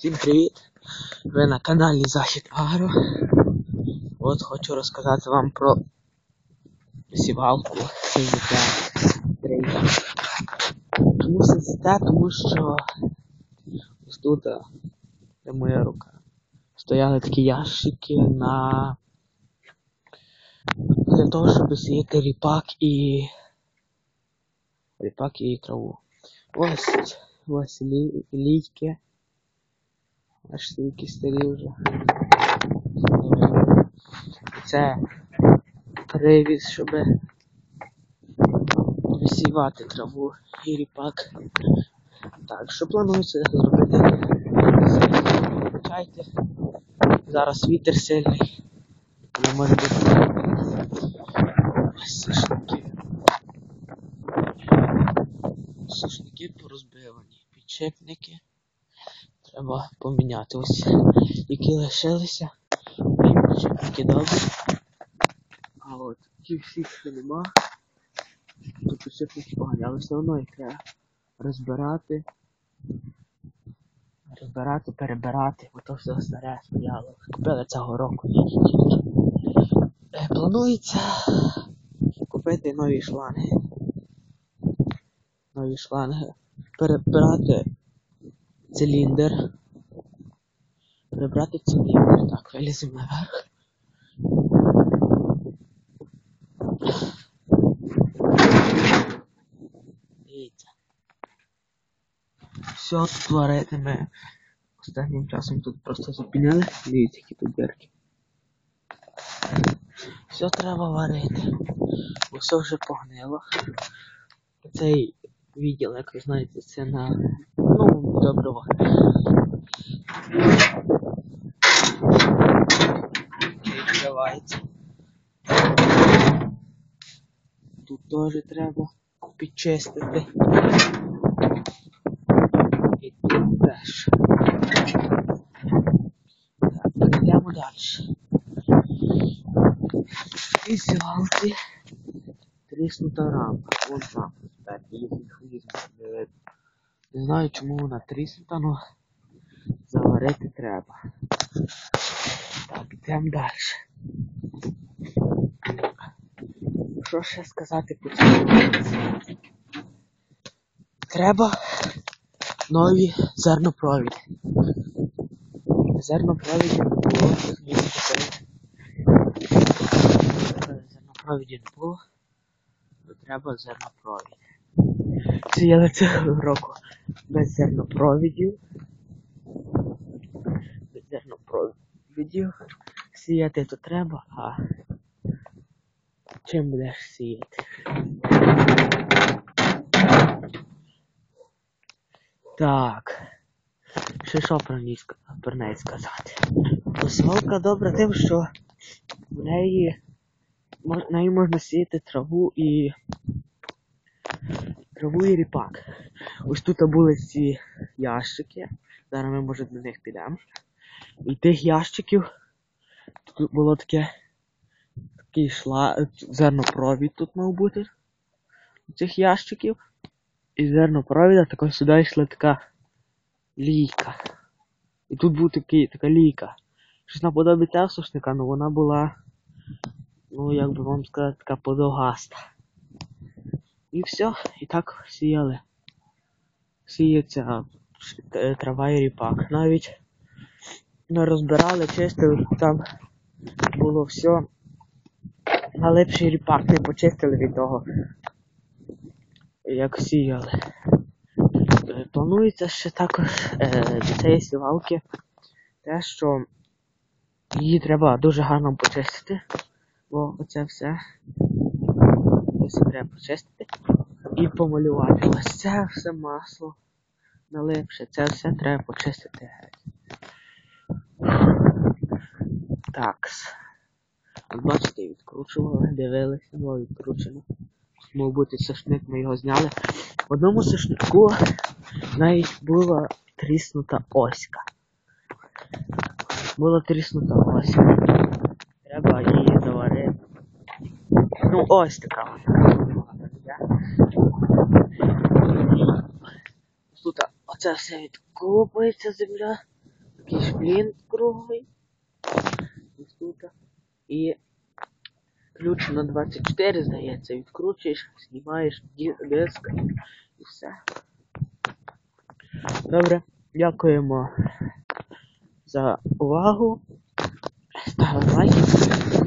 Всім привіт! Ви на каналі Захід Агро. От хочу розказати вам про сівалку 3. Чому СЗТ? Тому що ось тут, де моя рука, стояли такі ящики на для того, щоб сіяти ріпак і ріпак і траву. Ось ось лі... лійки. Аж які старі вже. Це привіз, щоб висівати траву і ріпак. Так, що планується зробити? Чайте. Зараз вітер сильний. Не може бути. Сушники. Сушники порозбивані. Підчепники треба поміняти. Ось які лишилися. Підчепники добрі. А от ті всі, що нема, то підчепники погані, але все одно їх розбирати. Розбирати, перебирати, бо то все старе стояло. Купили цього року. Е, Планується купити нові шланги. Нові шланги. Перебирати циліндр. Перебрати циліндр. Так, виліземо наверх. Дивіться. Все варити ми останнім часом тут просто зупиняли. Дивіться, які тут дірки. Все треба варити. Бо все вже погнило. Цей відділ, як ви знаєте, це на ну, доброго. Відкривається. Тут теж треба підчистити. І тут теж. Так, йдемо далі. І сівалки тріснута рамка. Вон там. Так, візьму. Не. Не знаю чому вона тріснута, але заварити треба. Так, йдемо далі. Що сказати по цьому? Треба нові зернопровіди. Зернопровіді не було. Зернопровіді не було, треба зернопровід. Сіяли цього року без зернопровідів. Без зернопровідів. Сіяти то треба, а чим будеш сіяти? Так. Ще що про неї, неї сказати? Посилка добра тим, що в неї мож- нею можна сіяти траву і траву і ріпак. Ось тут були ці ящики. Зараз ми може до них підемо. І тих ящиків тут було таке такий шла зернопровід тут мав бути. Цих ящиків. І зернопровіда також сюди йшла така лійка. І тут був такий, така лійка. Щось наподобі цього але вона була, ну як би вам сказати, така подовгаста. І все, і так сіяли. Сіється е, трава і ріпак. Навіть не розбирали, чистили, там було все. Налипший ріпак не почистили від того, як сіяли. Планується ще також е, до цієї сівалки те, що її треба дуже гарно почистити, бо оце все ось треба почистити і помалювати. Ось це все масло налипше, це все треба почистити геть. Такс. От бачите, відкручували, дивилися, ну відкручено. Мав бути сушник, ми його зняли. В одному сушнику навіть була тріснута оська. Була тріснута оська. Треба її заварити. Ну ось така. Тут оце все відкопується земля. такий шплінт круглий. Ось тут. І ключ на 24, здається, відкручуєш, знімаєш диск і все. Добре, дякуємо за увагу. Ставимо лайк.